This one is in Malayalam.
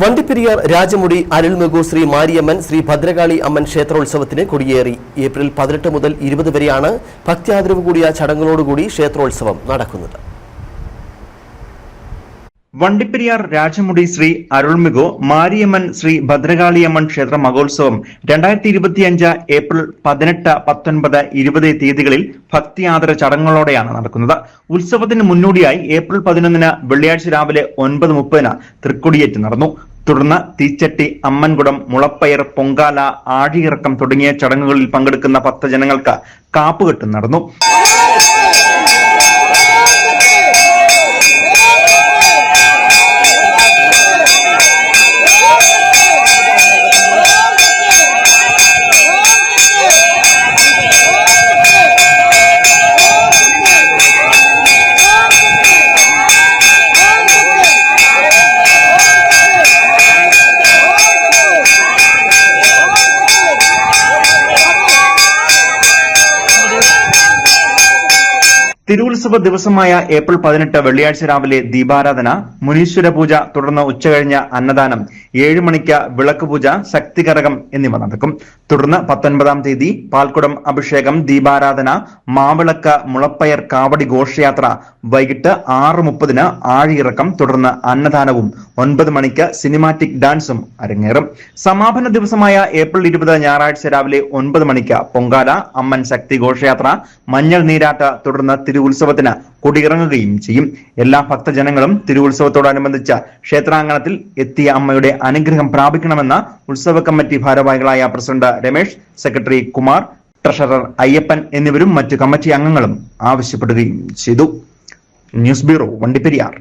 വണ്ടിപ്പെരിയാർ രാജമുടി അരുൾമുകു ശ്രീ മാരിയമ്മൻ ശ്രീ ഭദ്രകാളി അമ്മൻ ക്ഷേത്രോത്സവത്തിന് കൊടിയേറി. ഏപ്രിൽ പതിനെട്ട് മുതൽ ഇരുപത് വരെയാണ് ഭക്ത്യാദരവ് കൂടിയ ചടങ്ങുകളോടുകൂടി ക്ഷേത്രോത്സവം നടക്കുന്നത്. വണ്ടിപ്പെരിയാർ രാജമുടി ശ്രീ അരുൾമികു മാരിയമ്മൻ ശ്രീ ഭദ്രകാളിയമ്മൻ ക്ഷേത്ര മഹോത്സവം രണ്ടായിരത്തി ഇരുപത്തിയഞ്ച് ഏപ്രിൽ പതിനെട്ട് പത്തൊൻപത് ഇരുപത് തീയതികളിൽ ഭക്തിയാദര ചടങ്ങുകളോടെയാണ് നടക്കുന്നത്. ഉത്സവത്തിന് മുന്നോടിയായി ഏപ്രിൽ പതിനൊന്നിന് വെള്ളിയാഴ്ച രാവിലെ ഒൻപത് മുപ്പതിന് തൃക്കൊടിയേറ്റ് നടന്നു. തുടർന്ന് തീച്ചട്ടി അമ്മൻകുടം മുളപ്പയർ പൊങ്കാല ആഴിയിറക്കം തുടങ്ങിയ ചടങ്ങുകളിൽ പങ്കെടുക്കുന്ന ഭക്തജനങ്ങൾക്ക് കാപ്പുകെട്ടും നടന്നു. തിരുവുത്സവ ദിവസമായ ഏപ്രിൽ പതിനെട്ട് വെള്ളിയാഴ്ച രാവിലെ ദീപാരാധന മുനീശ്വര പൂജ തുടർന്ന് ഉച്ചകഴിഞ്ഞ് അന്നദാനം ഏഴ് മണിക്ക് വിളക്ക് പൂജ ശക്തികരകം എന്നിവ നടക്കും. തുടർന്ന് പത്തൊൻപതാം തീയതി പാൽക്കുടം അഭിഷേകം ദീപാരാധന മാവിളക്ക് മുളപ്പയർ കാവടി ഘോഷയാത്ര വൈകിട്ട് ആറ് മുപ്പതിന് ആഴിയിറക്കം തുടർന്ന് അന്നദാനവും ഒൻപത് മണിക്ക് സിനിമാറ്റിക് ഡാൻസും അരങ്ങേറും. സമാപന ദിവസമായ ഏപ്രിൽ ഇരുപത് ഞായറാഴ്ച രാവിലെ ഒൻപത് മണിക്ക് പൊങ്കാല അമ്മൻ ശക്തി ഘോഷയാത്ര മഞ്ഞൾ നീരാട്ട് തുടർന്ന് തിരുവുത്സവത്തിന് കൊടിയിറങ്ങുകയും ചെയ്യും. എല്ലാ ഭക്തജനങ്ങളും തിരുവുത്സവത്തോടനുബന്ധിച്ച് ക്ഷേത്രാങ്കണത്തിൽ എത്തിയ അമ്മയുടെ അനുഗ്രഹം പ്രാപിക്കണമെന്ന് ഉത്സവ കമ്മിറ്റി ഭാരവാഹികളായ president Ramesh secretary Kumar treasurer Ayyappan എന്നിവരും മറ്റു കമ്മിറ്റി അംഗങ്ങളും ആവശ്യപ്പെടുകയും ചെയ്തു. News bureau Vandiperiyar.